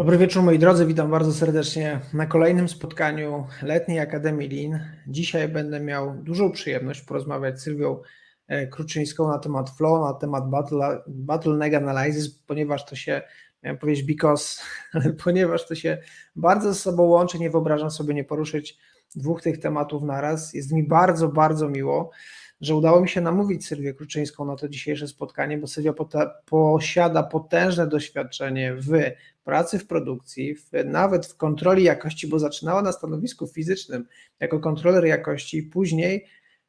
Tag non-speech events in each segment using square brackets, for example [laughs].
Dobry wieczór moi drodzy, witam bardzo serdecznie na kolejnym spotkaniu Letniej Akademii Lean. Dzisiaj będę miał dużą przyjemność porozmawiać z Sylwią e, Kruczyńską na temat flow, na temat battle, bottleneck analysis, ponieważ to się, miałem powiedzieć because, [laughs] ale ponieważ to się bardzo ze sobą łączy, nie wyobrażam sobie nie poruszyć dwóch tych tematów naraz. Jest mi bardzo, bardzo miło, że udało mi się namówić Sylwię Kruczyńską na to dzisiejsze spotkanie, bo Sylwia posiada potężne doświadczenie w pracy w produkcji, w, nawet w kontroli jakości, bo zaczynała na stanowisku fizycznym jako kontroler jakości później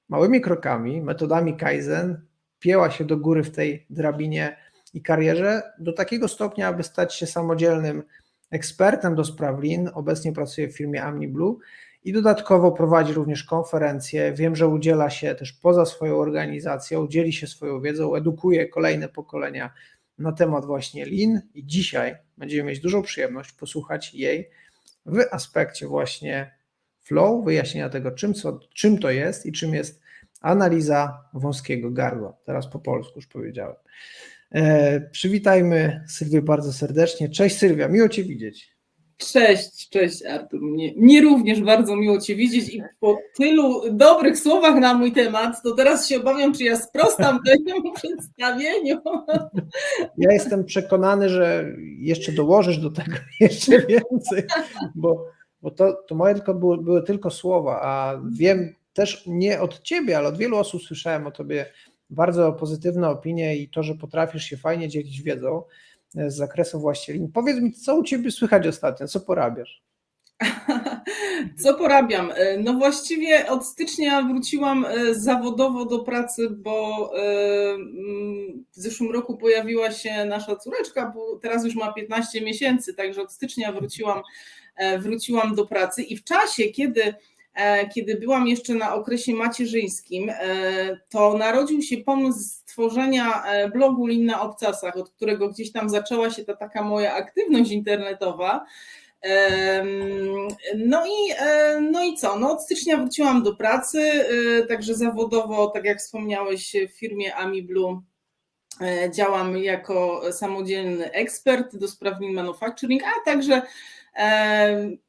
małymi krokami, metodami Kaizen pieła się do góry w tej drabinie i karierze do takiego stopnia, aby stać się samodzielnym ekspertem do spraw Lean. Obecnie pracuje w firmie AmniBlue i dodatkowo prowadzi również konferencje. Wiem, że udziela się też poza swoją organizacją, dzieli się swoją wiedzą, edukuje kolejne pokolenia na temat właśnie Lean i dzisiaj będziemy mieć dużą przyjemność posłuchać jej w aspekcie właśnie flow, wyjaśnienia tego, czym, co, czym to jest i czym jest analiza wąskiego gardła. Teraz po polsku już powiedziałem. E, przywitajmy Sylwię bardzo serdecznie. Cześć Sylwia, miło Cię widzieć. Cześć, cześć Artur. Mnie, mnie, również bardzo miło Cię widzieć i po tylu dobrych słowach na mój temat, to teraz się obawiam, czy ja sprostam [laughs] temu przedstawieniu. Ja jestem przekonany, że jeszcze dołożysz do tego [laughs] jeszcze więcej, bo, bo to, to moje tylko były, były tylko słowa, a wiem też nie od Ciebie, ale od wielu osób słyszałem o Tobie bardzo pozytywne opinie i to, że potrafisz się fajnie dzielić wiedzą z zakresu właśnie Powiedz mi, co u Ciebie słychać ostatnio, co porabiasz? [laughs] Co porabiam? No właściwie od stycznia wróciłam e, zawodowo do pracy, bo e, mm, w zeszłym roku pojawiła się nasza córeczka, bo teraz już ma 15 miesięcy, także od stycznia wróciłam, e, wróciłam do pracy i w czasie, kiedy E, kiedy byłam jeszcze na okresie macierzyńskim, e, to narodził się pomysł stworzenia e, blogu Lin na obcasach, od którego gdzieś tam zaczęła się ta taka moja aktywność internetowa. No i, no i co? No od stycznia wróciłam do pracy, także zawodowo, tak jak wspomniałeś, w firmie AmiBlue działam jako samodzielny ekspert do spraw lean manufacturing, a także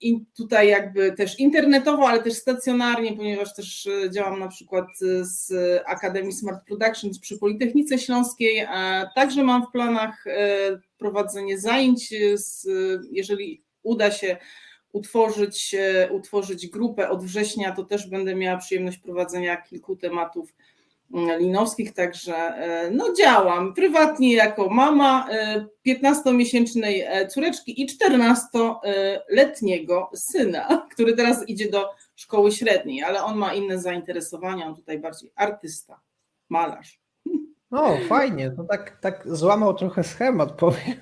i tutaj jakby też internetowo, ale też stacjonarnie, ponieważ też e, działam na przykład z Akademii Smart Productions przy Politechnice Śląskiej. Także mam w planach e, prowadzenie zajęć, z, jeżeli uda się utworzyć, e, utworzyć grupę od września, to też będę miała przyjemność prowadzenia kilku tematów linowskich, także e, no działam prywatnie jako mama 15-miesięcznej e, e, córeczki i 14-letniego syna, który teraz idzie do szkoły średniej, ale on ma inne zainteresowania, on tutaj bardziej artysta, malarz. No, fajnie, to tak, tak złamał trochę schemat, powiem,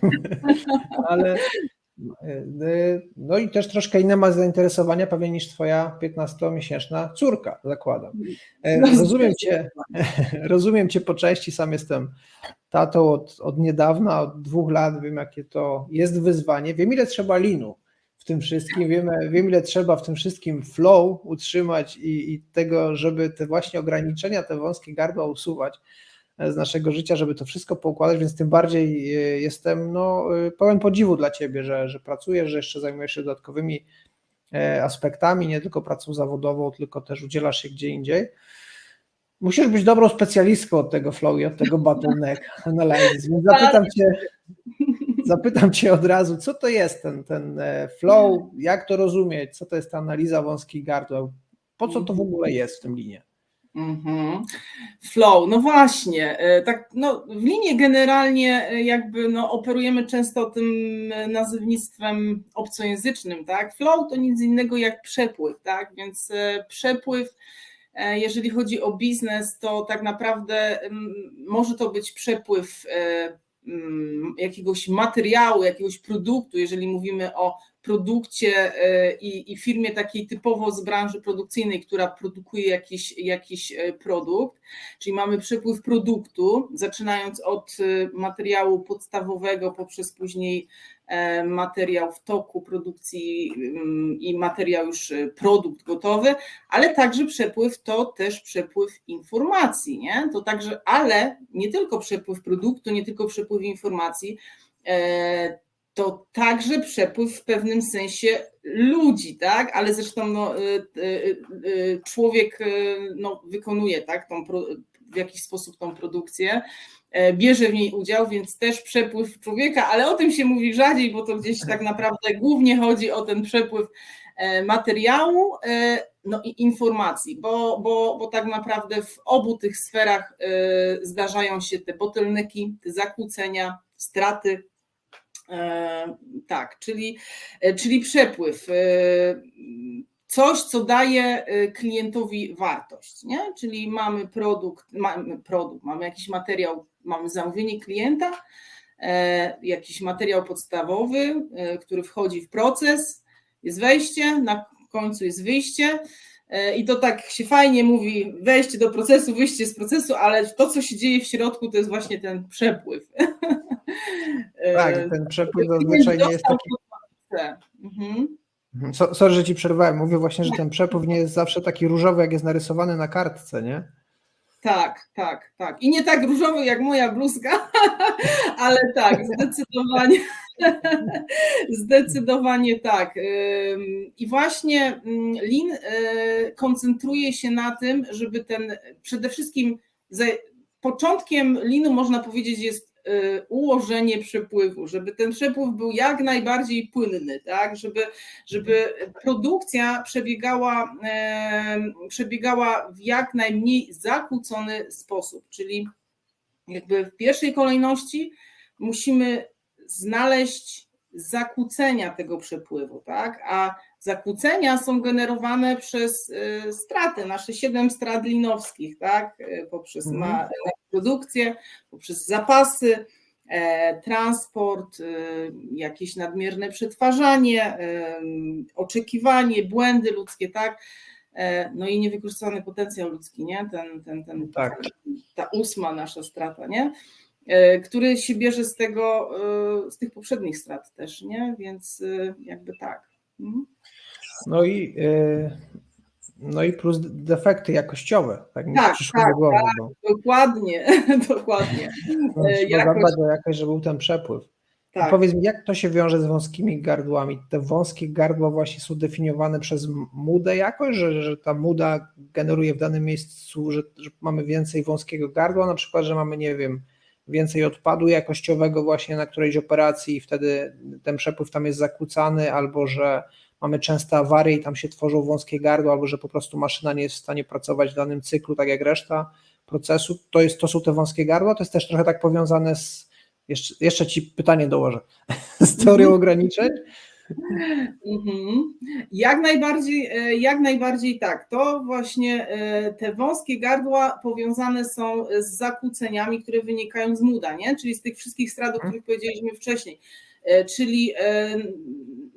[laughs] ale no i też troszkę inne ma zainteresowania pewnie niż twoja 15-miesięczna córka, zakładam. E, rozumiem cię, [laughs] rozumiem cię po części, sam jestem tatą od, od niedawna, od dwóch lat, wiem jakie to jest wyzwanie, wiem ile trzeba linu w tym wszystkim, wiem, wiem ile trzeba w tym wszystkim flow utrzymać i, i tego, żeby te właśnie ograniczenia, te wąskie gardła usuwać z naszego życia, żeby to wszystko poukładać, więc tym bardziej e, jestem no, e, pełen podziwu dla Ciebie, że, że pracujesz, że jeszcze zajmujesz się dodatkowymi e, aspektami, nie tylko pracą zawodową, tylko też udzielasz się gdzie indziej. Musisz być dobrą specjalistką od tego flow i od tego [laughs] bottleneck analysis, więc zapytam Cię, zapytam Cię od razu, co to jest ten, ten flow, jak to rozumieć, co to jest ta analiza wąskich gardła, po co to w ogóle jest w tym linie? Mhm. Flow, no właśnie, e, tak no, w linii generalnie e, jakby no, operujemy często tym e, nazewnictwem obcojęzycznym, tak? Flow to nic innego jak przepływ, tak? Więc przepływ, jeżeli chodzi o biznes, to tak naprawdę może to być przepływ jakiegoś materiału, jakiegoś produktu, jeżeli mówimy o produkcie e, i, i firmie takiej typowo z branży produkcyjnej, która produkuje jakiś, jakiś e, produkt, czyli mamy przepływ produktu, zaczynając od e, materiału podstawowego poprzez później materiał w toku produkcji mm, i materiał już produkt gotowy, ale także przepływ to też przepływ informacji, nie? To także, ale nie tylko przepływ produktu, nie tylko przepływ informacji, to także przepływ w pewnym sensie ludzi, tak? Ale zresztą no, y, y, y, człowiek no, wykonuje tak, tą, w jakiś sposób tą produkcję, e, bierze w niej udział, więc też przepływ człowieka, ale o tym się mówi rzadziej, bo to gdzieś tak naprawdę głównie chodzi o ten przepływ e, materiału e, no i informacji, bo, bo, bo tak naprawdę w obu tych sferach zdarzają się te bottlenecki, te zakłócenia, straty. E, Tak, czyli, e, czyli przepływ. e, Coś, co daje klientowi wartość, nie? Czyli mamy produkt, mamy produkt, mamy jakiś materiał, mamy zamówienie klienta, jakiś materiał podstawowy, który wchodzi w proces, jest wejście, na końcu jest wyjście. E, I to tak się fajnie mówi, wejście do procesu, wyjście z procesu, ale to, co się dzieje w środku, to jest właśnie ten przepływ. [laughs] E, Tak, ten przepływ zazwyczaj nie jest taki. Mhm. So- Sorry, że ci przerwałem. Mówię właśnie, że ten przepływ nie jest zawsze taki różowy, jak jest narysowany na kartce, nie? Tak, tak, tak. I nie tak różowy jak moja bluzka, [laughs] ale tak, zdecydowanie. [laughs] Zdecydowanie tak. I właśnie Lin y, koncentruje się na tym, żeby ten przede wszystkim początkiem linu można powiedzieć jest y, ułożenie przepływu, żeby ten przepływ był jak najbardziej płynny, tak, żeby, żeby produkcja przebiegała, przebiegała w jak najmniej zakłócony sposób, czyli jakby w pierwszej kolejności musimy znaleźć zakłócenia tego przepływu, tak? A zakłócenia są generowane przez y, straty, nasze siedem strat linowskich, tak? Y, Poprzez Mhm. produkcję, poprzez zapasy, e, transport, y, jakieś nadmierne przetwarzanie, oczekiwanie, błędy ludzkie, tak? E, No i niewykorzystany potencjał ludzki, nie? Ten, ten, ten, Tak. ta ósma nasza strata, nie? E, Który się bierze z tego, e, z tych poprzednich strat też, nie? Więc e, jakby tak. Mhm. No i, no i plus defekty jakościowe. Tak mi Tak, przyszło tak, do głowy. Bo Dokładnie, [laughs] dokładnie. no, e, jakość, żeby był ten przepływ. Tak. Powiedz mi, jak to się wiąże z wąskimi gardłami? Te wąskie gardła właśnie są definiowane przez mudę jakoś, że, że ta muda generuje w danym miejscu, że, że mamy więcej wąskiego gardła, na przykład, że mamy, nie wiem, więcej odpadu jakościowego właśnie na którejś operacji i wtedy ten przepływ tam jest zakłócany, albo że mamy częste awarie i tam się tworzą wąskie gardła, albo że po prostu maszyna nie jest w stanie pracować w danym cyklu, tak jak reszta procesu. To, jest, to są te wąskie gardła, to jest też trochę tak powiązane z jeszcze, jeszcze ci pytanie dołożę. [laughs] Z teorią Mhm. ograniczeń? Mhm. Jak najbardziej, e, jak najbardziej tak. To właśnie e, te wąskie gardła powiązane są z zakłóceniami, które wynikają z muda, nie? czyli z tych wszystkich strat, o których powiedzieliśmy wcześniej. E, Czyli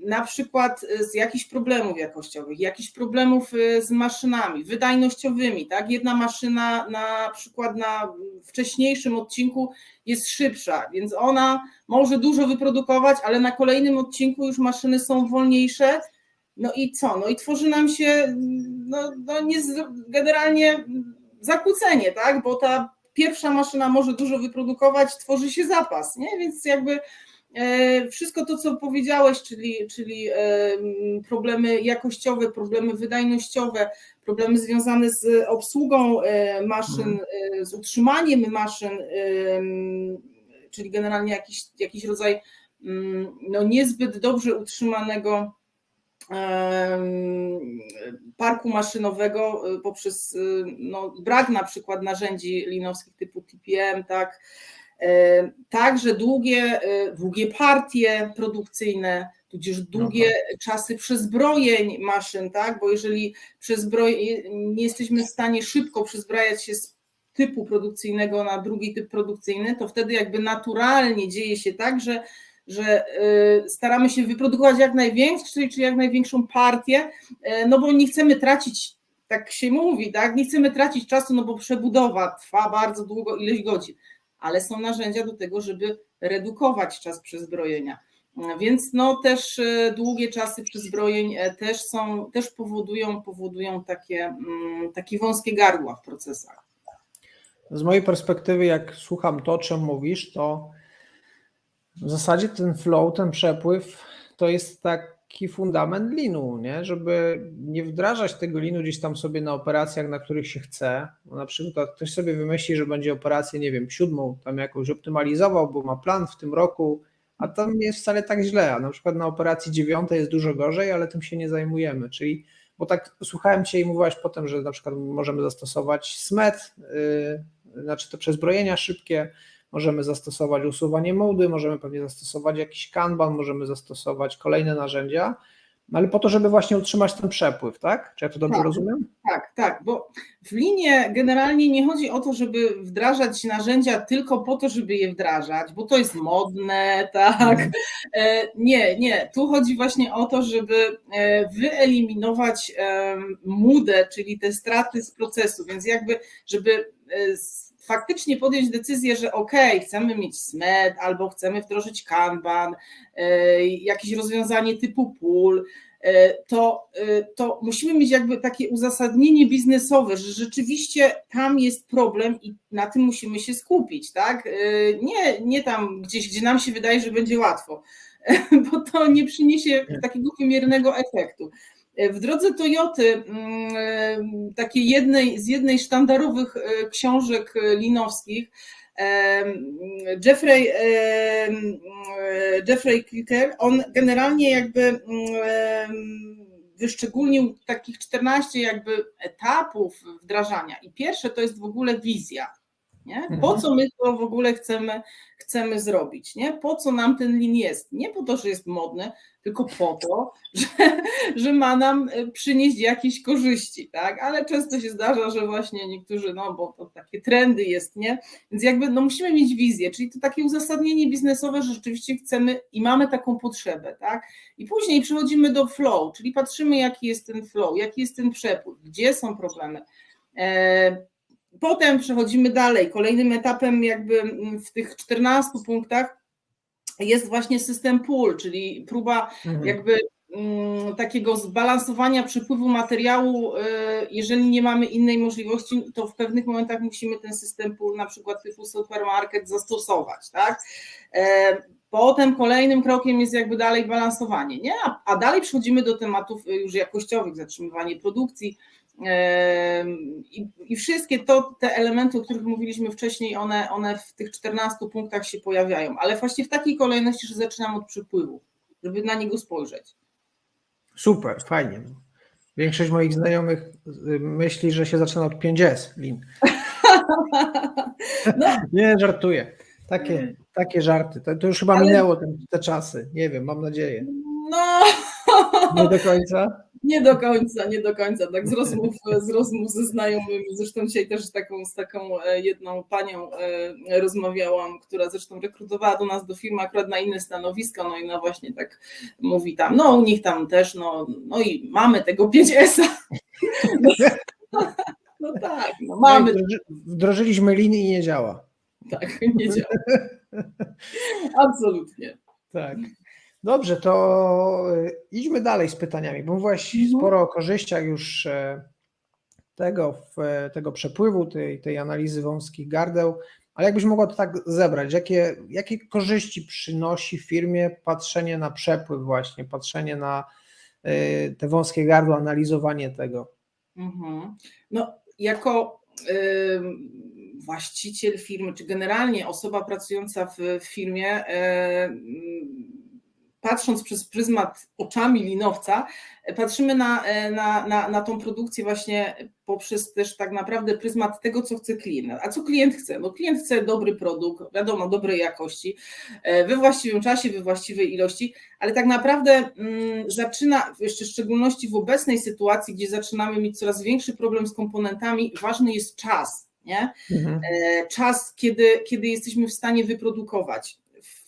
na przykład z jakichś problemów jakościowych, jakichś problemów e, z maszynami wydajnościowymi. Tak? Jedna maszyna na przykład na wcześniejszym odcinku jest szybsza, więc ona może dużo wyprodukować, ale na kolejnym odcinku już maszyny są wolniejsze. No i co? No i tworzy nam się no, no nie, generalnie zakłócenie, tak? Bo ta pierwsza maszyna może dużo wyprodukować, tworzy się zapas, nie? Więc jakby e, wszystko to, co powiedziałeś, czyli, czyli e, problemy jakościowe, problemy wydajnościowe, problemy związane z obsługą e, maszyn, e, z utrzymaniem maszyn, e, czyli generalnie jakiś, jakiś rodzaj no, niezbyt dobrze utrzymanego parku maszynowego poprzez no, brak na przykład narzędzi linowskich typu TPM, tak, E, także długie, e, długie partie produkcyjne, tudzież długie czasy przezbrojeń maszyn, tak, bo jeżeli przezbroj, nie jesteśmy w stanie szybko przezbrajać się z typu produkcyjnego na drugi typ produkcyjny, to wtedy jakby naturalnie dzieje się tak, że, że y, staramy się wyprodukować jak największą, czyli, czyli jak największą partię, no bo nie chcemy tracić, tak się mówi, tak, nie chcemy tracić czasu, no bo przebudowa trwa bardzo długo, ileś godzin, ale są narzędzia do tego, żeby redukować czas przezbrojenia. Więc no też y, długie czasy przezbrojeń e, też są, też powodują, powodują takie, mm, takie wąskie gardła w procesach. Z mojej perspektywy, jak słucham to, o czym mówisz, to W zasadzie ten flow, ten przepływ to jest taki fundament linu, nie? żeby nie wdrażać tego linu gdzieś tam sobie na operacjach, na których się chce. Bo na przykład ktoś sobie wymyśli, że będzie operację, nie wiem, siódmą, tam jakąś optymalizował, bo ma plan w tym roku, a tam nie jest wcale tak źle. A na przykład na operacji dziewiątej jest dużo gorzej, ale tym się nie zajmujemy. Czyli, bo tak słuchałem Cię i mówiłaś potem, że na przykład możemy zastosować SMET, yy, znaczy te przezbrojenia szybkie, możemy zastosować usuwanie mołdy, możemy pewnie zastosować jakiś kanban, możemy zastosować kolejne narzędzia, no ale po to, żeby właśnie utrzymać ten przepływ, tak? Czy ja to dobrze Tak. rozumiem? Tak, tak, bo w linie generalnie nie chodzi o to, żeby wdrażać narzędzia tylko po to, żeby je wdrażać, bo to jest modne, tak. Mhm. E, Nie, nie. Tu chodzi właśnie o to, żeby e, wyeliminować mudę, czyli te straty z procesu, więc jakby, żeby e, faktycznie podjąć decyzję, że ok, chcemy mieć SMED albo chcemy wdrożyć Kanban, e, jakieś rozwiązanie typu pool, e, to, e, to musimy mieć jakby takie uzasadnienie biznesowe, że rzeczywiście tam jest problem i na tym musimy się skupić, tak? Nie, nie tam gdzieś, gdzie nam się wydaje, że będzie łatwo, [laughs] bo to nie przyniesie takiego wymiernego efektu. W drodze Toyoty, mm, e, takiej jednej z jednej sztandarowych e, książek e, linowskich, em, Jeffrey, e, Jeffrey Kilker, on generalnie jakby wyszczególnił takich 14 jakby etapów wdrażania i pierwsze to jest w ogóle wizja. Nie? Po Mhm. co my to w ogóle chcemy, chcemy zrobić? Nie? Po co nam ten lin jest? Nie po to, że jest modny, tylko po to, [laughs] że, że ma nam e, przynieść jakieś korzyści, tak? Ale często się zdarza, że właśnie niektórzy, no bo to takie trendy jest, nie? Więc jakby no musimy mieć wizję, czyli to takie uzasadnienie biznesowe, że rzeczywiście chcemy i mamy taką potrzebę, tak? I później przechodzimy do flow, czyli patrzymy, jaki jest ten flow, jaki jest ten przepływ, gdzie są problemy. Potem przechodzimy dalej. Kolejnym etapem, jakby w tych 14 punktach, jest właśnie system pool, czyli próba Mhm. jakby mm, takiego zbalansowania przepływu materiału, y, jeżeli nie mamy innej możliwości, to w pewnych momentach musimy ten system pool, na przykład typu supermarket, zastosować, tak? E, Potem kolejnym krokiem jest jakby dalej balansowanie, nie? A, dalej przechodzimy do tematów y, już jakościowych, zatrzymywanie produkcji, i, i wszystkie to, te elementy, o których mówiliśmy wcześniej, one, one w tych 14 punktach się pojawiają, ale właśnie w takiej kolejności, że zaczynam od przepływu, żeby na niego spojrzeć. Super, fajnie. Większość moich znajomych y, myśli, że się zaczyna od 5S lin. [laughs] No. Nie, żartuję. Takie, takie żarty. To, to już chyba Ale- minęło te, te czasy. Nie wiem, mam nadzieję. No, Nie do końca. Nie do końca, nie do końca. Tak z rozmów, z rozmów ze znajomymi. Zresztą dzisiaj też taką, z taką e, jedną panią e, rozmawiałam, która zresztą rekrutowała do nas do firmy akurat na inne stanowisko, no i no właśnie tak mówi tam, no u nich tam też, no, no i mamy tego 5S-a. [laughs] No, no tak, no mamy, Wdroży, wdrożyliśmy linię i nie działa. tak, nie działa. [laughs] Absolutnie. Tak. Dobrze, to y, idźmy dalej z pytaniami, bo mówiłaś Mhm. sporo o korzyściach już e, tego, w- tego przepływu, tej, tej analizy wąskich gardeł, ale jakbyś mogła to tak zebrać, jakie, jakie korzyści przynosi firmie patrzenie na przepływ właśnie, patrzenie na y, te wąskie gardła, analizowanie tego. Mhm. No, jako ym, właściciel firmy, czy generalnie osoba pracująca w, firmie, patrząc przez pryzmat oczami linowca, patrzymy na, e, na, na, na tą produkcję właśnie poprzez też tak naprawdę pryzmat tego, co chce klient. A co klient chce? No klient chce dobry produkt, wiadomo, dobrej jakości, e, we właściwym czasie, we właściwej ilości, ale tak naprawdę mm, zaczyna, jeszcze w szczególności w obecnej sytuacji, gdzie zaczynamy mieć coraz większy problem z komponentami, ważny jest czas, nie? Mhm. E, czas, kiedy, kiedy jesteśmy w stanie wyprodukować.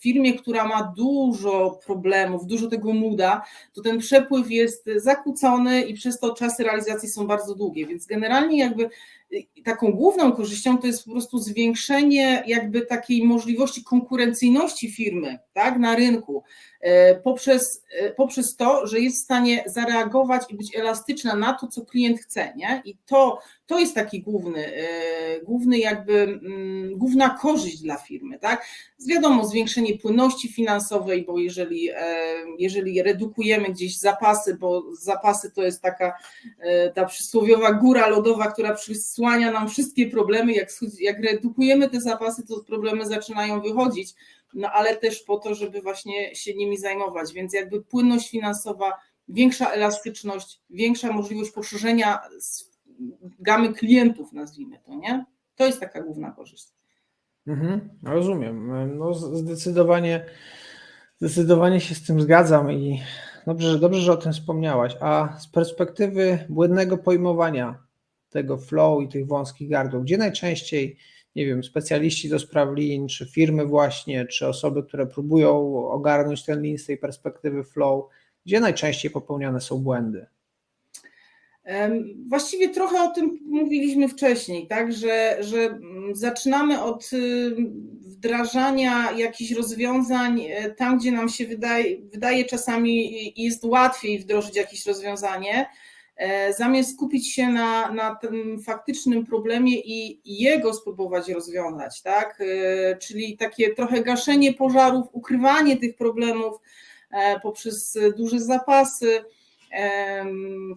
Firmie, która ma dużo problemów, dużo tego muda, to ten przepływ jest zakłócony i przez to czasy realizacji są bardzo długie, więc generalnie jakby taką główną korzyścią to jest po prostu zwiększenie jakby takiej możliwości konkurencyjności firmy tak, na rynku poprzez, poprzez to, że jest w stanie zareagować i być elastyczna na to, co klient chce. Nie? I to, to jest taki główny, główny jakby mm, główna korzyść dla firmy. Tak? Wiadomo, zwiększenie płynności finansowej, bo jeżeli, jeżeli redukujemy gdzieś zapasy, bo zapasy to jest taka ta przysłowiowa góra lodowa, która przysłania nam wszystkie problemy, jak, jak redukujemy te zapasy, to problemy zaczynają wychodzić, no ale też po to, żeby właśnie się nimi zajmować, więc jakby płynność finansowa, większa elastyczność, większa możliwość poszerzenia gamy klientów, nazwijmy to, nie? To jest taka główna korzyść. Mhm, rozumiem. No zdecydowanie, zdecydowanie się z tym zgadzam i dobrze, dobrze, że o tym wspomniałaś. A z perspektywy błędnego pojmowania tego flow i tych wąskich gardł, gdzie najczęściej, nie wiem, specjaliści do spraw lin, czy firmy właśnie, czy osoby, które próbują ogarnąć ten lin z tej perspektywy flow, gdzie najczęściej popełniane są błędy? Właściwie trochę o tym mówiliśmy wcześniej, tak, że, że zaczynamy od y, wdrażania jakichś rozwiązań e, tam, gdzie nam się wydaje, wydaje czasami jest łatwiej wdrożyć jakieś rozwiązanie, zamiast skupić się na, na tym faktycznym problemie i jego spróbować rozwiązać, tak? E, czyli takie trochę gaszenie pożarów, ukrywanie tych problemów poprzez duże zapasy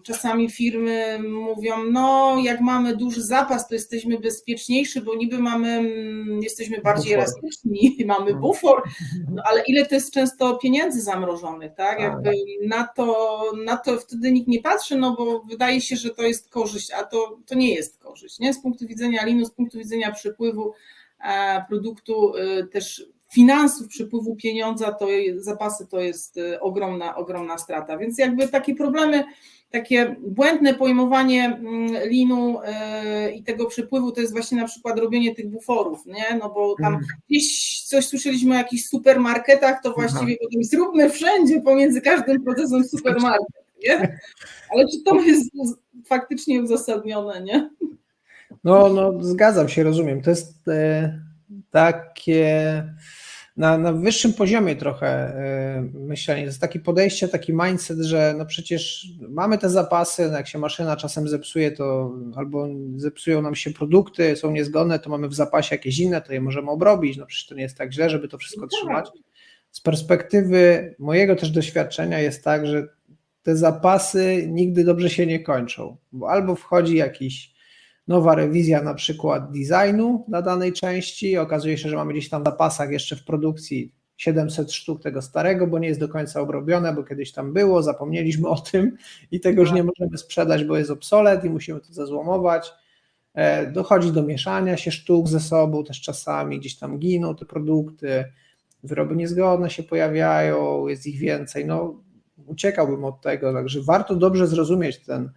Czasami firmy mówią, no jak mamy duży zapas, to jesteśmy bezpieczniejsi, bo niby mamy, mm, jesteśmy bardziej bufor. elastyczni, mamy mhm. bufor, no, ale ile to jest często pieniędzy zamrożonych, tak? Jakby na to, na to wtedy nikt nie patrzy, no bo wydaje się, że to jest korzyść, a to, to nie jest korzyść, nie? Z punktu widzenia linu, z punktu widzenia przepływu e, produktu y, też finansów, przepływu pieniądza, to zapasy to jest y, ogromna, ogromna strata. Więc jakby takie problemy, takie błędne pojmowanie mm, linu y, i tego przepływu to jest właśnie na przykład robienie tych buforów, nie? No bo tam mm. gdzieś coś słyszeliśmy o jakichś supermarketach, to właściwie Aha. potem zróbmy wszędzie pomiędzy każdym procesem supermarket, nie? Ale czy to jest faktycznie uzasadnione, nie? No, no zgadzam się, rozumiem. To jest e, takie na, na wyższym poziomie trochę yy, myślenie. To jest takie podejście, taki mindset, że no przecież mamy te zapasy, no jak się maszyna czasem zepsuje, to albo zepsują nam się produkty, są niezgodne, to mamy w zapasie jakieś inne, to je możemy obrobić. No przecież to nie jest tak źle, żeby to wszystko no tak. trzymać. Z perspektywy mojego też doświadczenia jest tak, że te zapasy nigdy dobrze się nie kończą, bo albo wchodzi jakiś nowa rewizja na przykład designu dla danej części, okazuje się, że mamy gdzieś tam w zapasach jeszcze w produkcji 700 sztuk tego starego, bo nie jest do końca obrobione, bo kiedyś tam było, zapomnieliśmy o tym i tego już nie możemy sprzedać, bo jest obsolet i musimy to zazłomować. E, dochodzi do mieszania się sztuk ze sobą, też czasami gdzieś tam giną te produkty, wyroby niezgodne się pojawiają, jest ich więcej. No, uciekałbym od tego, także warto dobrze zrozumieć ten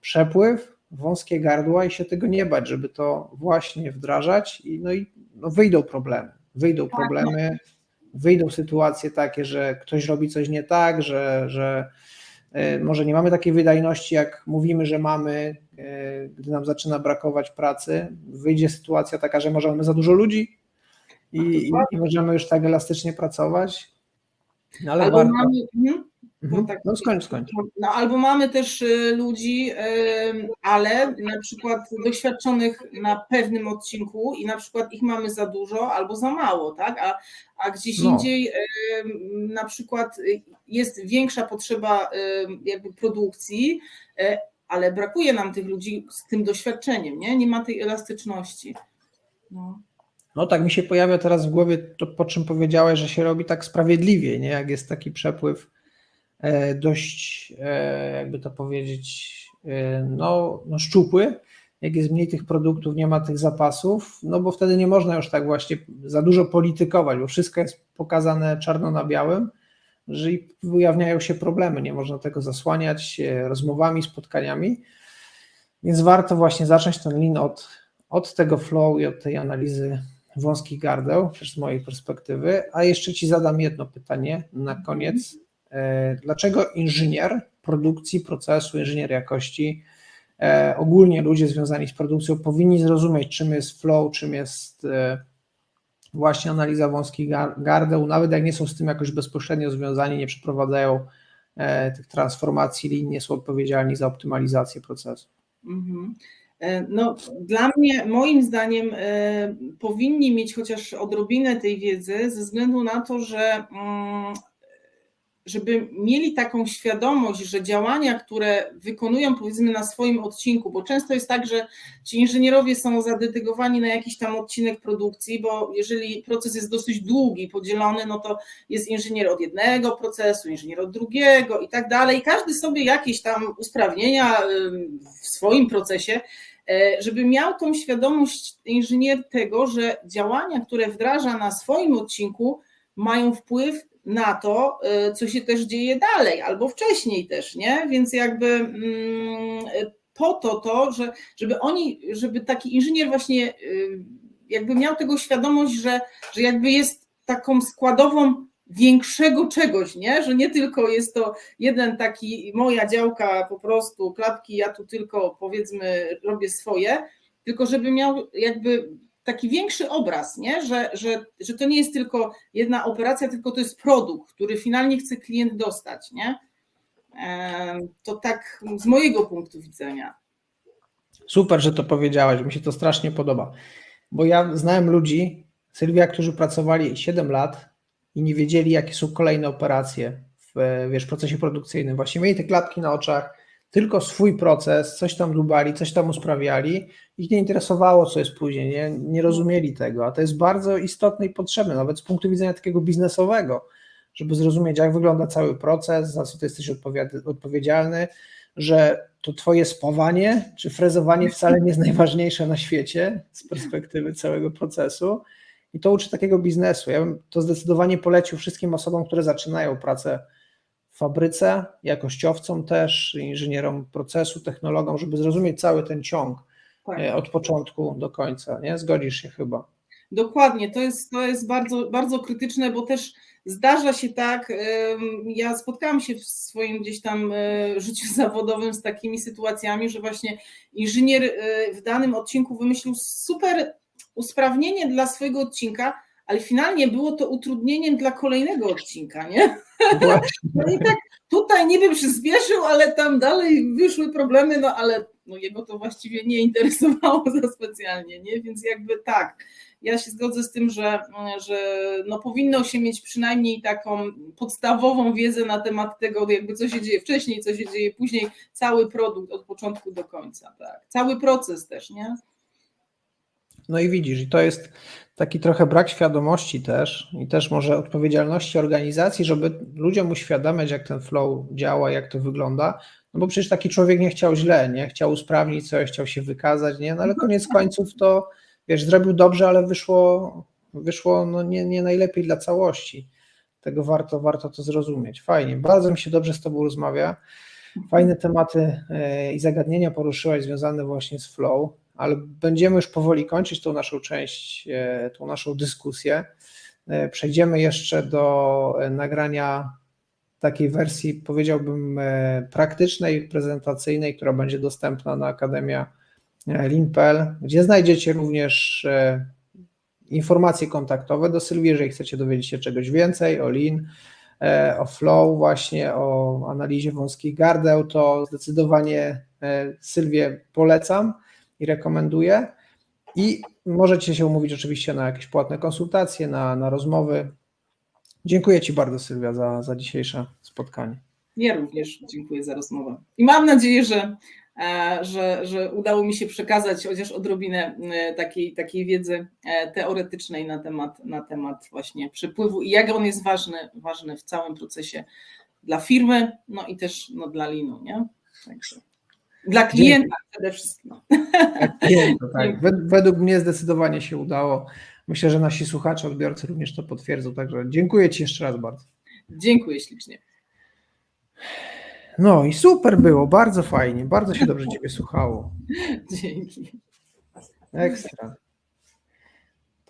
przepływ, wąskie gardła i się tego nie bać, żeby to właśnie wdrażać i no i no wyjdą problemy. Wyjdą tak. problemy, wyjdą sytuacje takie, że ktoś robi coś nie tak, że, że e, może nie mamy takiej wydajności, jak mówimy, że mamy, e, gdy nam zaczyna brakować pracy. Wyjdzie sytuacja taka, że może mamy za dużo ludzi i, i, możemy już tak elastycznie pracować. Ale Albo warto... mamy, mhm. Tak, no skończ, skończ. No, albo mamy też y, ludzi, ale na przykład doświadczonych na pewnym odcinku i na przykład ich mamy za dużo albo za mało, tak? A, a gdzieś no. indziej na przykład jest większa potrzeba jakby produkcji, e, ale brakuje nam tych ludzi z tym doświadczeniem, nie? Nie ma tej elastyczności. No. No tak mi się pojawia teraz w głowie to, po czym powiedziałeś, że się robi tak sprawiedliwie, nie? Jak jest taki przepływ dość, e, jakby to powiedzieć, e, no, no szczupły. Jak jest mniej tych produktów, nie ma tych zapasów, no bo wtedy nie można już tak właśnie za dużo politykować, bo wszystko jest pokazane czarno na białym, że ujawniają się problemy, nie można tego zasłaniać rozmowami, spotkaniami, więc warto właśnie zacząć ten lin od, od tego flow i od tej analizy wąskich gardeł, też z mojej perspektywy. A jeszcze Ci zadam jedno pytanie na koniec. E, dlaczego inżynier produkcji procesu, inżynier jakości e, ogólnie ludzie związani z produkcją powinni zrozumieć, czym jest flow, czym jest e, właśnie analiza wąskich gar- gardeł, nawet jak nie są z tym jakoś bezpośrednio związani, nie przeprowadzają tych transformacji linii, nie są odpowiedzialni za optymalizację procesu. Mhm. No, dla mnie, moim zdaniem, powinni mieć chociaż odrobinę tej wiedzy, ze względu na to, że mm, żeby mieli taką świadomość, że działania, które wykonują powiedzmy na swoim odcinku, bo często jest tak, że ci inżynierowie są zadedykowani na jakiś tam odcinek produkcji, bo jeżeli proces jest dosyć długi, podzielony, no to jest inżynier od jednego procesu, inżynier od drugiego i tak dalej. Każdy sobie jakieś tam usprawnienia w swoim procesie, e, żeby miał tą świadomość inżynier tego, że działania, które wdraża na swoim odcinku, mają wpływ na to, y, co się też dzieje dalej, albo wcześniej też, nie? Więc jakby mm, po to to, że, żeby oni, żeby taki inżynier właśnie y, jakby miał tego świadomość, że, że jakby jest taką składową większego czegoś, nie? Że nie tylko jest to jeden taki moja działka po prostu klapki, ja tu tylko powiedzmy robię swoje, tylko żeby miał jakby taki większy obraz, nie? Że, że, że to nie jest tylko jedna operacja, tylko to jest produkt, który finalnie chce klient dostać, nie? To tak z mojego punktu widzenia. Super, że to powiedziałaś, mi się to strasznie podoba, bo ja znałem ludzi, Sylwia, którzy pracowali 7 lat i nie wiedzieli, jakie są kolejne operacje w wiesz, procesie produkcyjnym. Właśnie mieli te klapki na oczach, tylko swój proces, coś tam dubali, coś tam usprawiali, ich nie interesowało, co jest później, nie, nie rozumieli tego, a to jest bardzo istotne i potrzebne, nawet z punktu widzenia takiego biznesowego, żeby zrozumieć, jak wygląda cały proces, za co ty jesteś odpowiedzialny, że to twoje spawanie czy frezowanie wcale nie jest najważniejsze na świecie z perspektywy całego procesu. I to uczy takiego biznesu. Ja bym to zdecydowanie polecił wszystkim osobom, które zaczynają pracę fabryce, jakościowcom też, inżynierom procesu, technologom, żeby zrozumieć cały ten ciąg Tak. od początku do końca, nie? Zgodzisz się chyba. Dokładnie, to jest, to jest bardzo, bardzo krytyczne, bo też zdarza się tak, ja spotkałam się w swoim gdzieś tam e, życiu [laughs] zawodowym z takimi sytuacjami, że właśnie inżynier e, w danym odcinku wymyślił super usprawnienie dla swojego odcinka, ale finalnie było to utrudnieniem dla kolejnego odcinka, nie? No i tak tutaj niby przyspieszył, ale tam dalej wyszły problemy, no ale no jego to właściwie nie interesowało za specjalnie, nie? Więc jakby tak, ja się zgodzę z tym, że, że no powinno się mieć przynajmniej taką podstawową wiedzę na temat tego, jakby co się dzieje wcześniej, co się dzieje później, cały produkt od początku do końca, tak. Cały proces też, nie? No i widzisz, i to jest taki trochę brak świadomości też i też może odpowiedzialności organizacji, żeby ludziom uświadamiać, jak ten flow działa, jak to wygląda, no bo przecież taki człowiek nie chciał źle, nie? Chciał usprawnić coś, chciał się wykazać, nie? No ale koniec końców to, wiesz, zrobił dobrze, ale wyszło, wyszło no nie, nie najlepiej dla całości. Tego warto, warto to zrozumieć. Fajnie, bardzo mi się dobrze z Tobą rozmawia. Fajne tematy e, i zagadnienia poruszyłaś związane właśnie z flow, ale będziemy już powoli kończyć tą naszą część, e, tą naszą dyskusję. E, Przejdziemy jeszcze do e, nagrania takiej wersji, powiedziałbym, praktycznej, prezentacyjnej, która będzie dostępna na Akademia Limpel, gdzie znajdziecie również informacje kontaktowe do Sylwii, jeżeli chcecie dowiedzieć się czegoś więcej o e, o flow, właśnie o analizie wąskich gardeł, to zdecydowanie Sylwię polecam i rekomenduję. I możecie się umówić oczywiście na jakieś płatne konsultacje, na, na rozmowy. Dziękuję Ci bardzo, Sylwia, za, za dzisiejsze spotkanie. Ja również dziękuję za rozmowę. I mam nadzieję, że, e, że, że udało mi się przekazać chociaż odrobinę e, takiej, takiej wiedzy e, teoretycznej na temat, na temat właśnie przepływu i jak on jest ważny, ważny w całym procesie dla firmy, no i też no, dla Linu, nie? Także. Dla klienta przede wszystkim. Tak, to tak. Wed- Według mnie zdecydowanie się udało. Myślę, że nasi słuchacze, odbiorcy również to potwierdzą. Także dziękuję Ci jeszcze raz bardzo. Dziękuję ślicznie. No i super było, bardzo fajnie, bardzo się dobrze Ciebie słuchało. [laughs] Dzięki. Ekstra.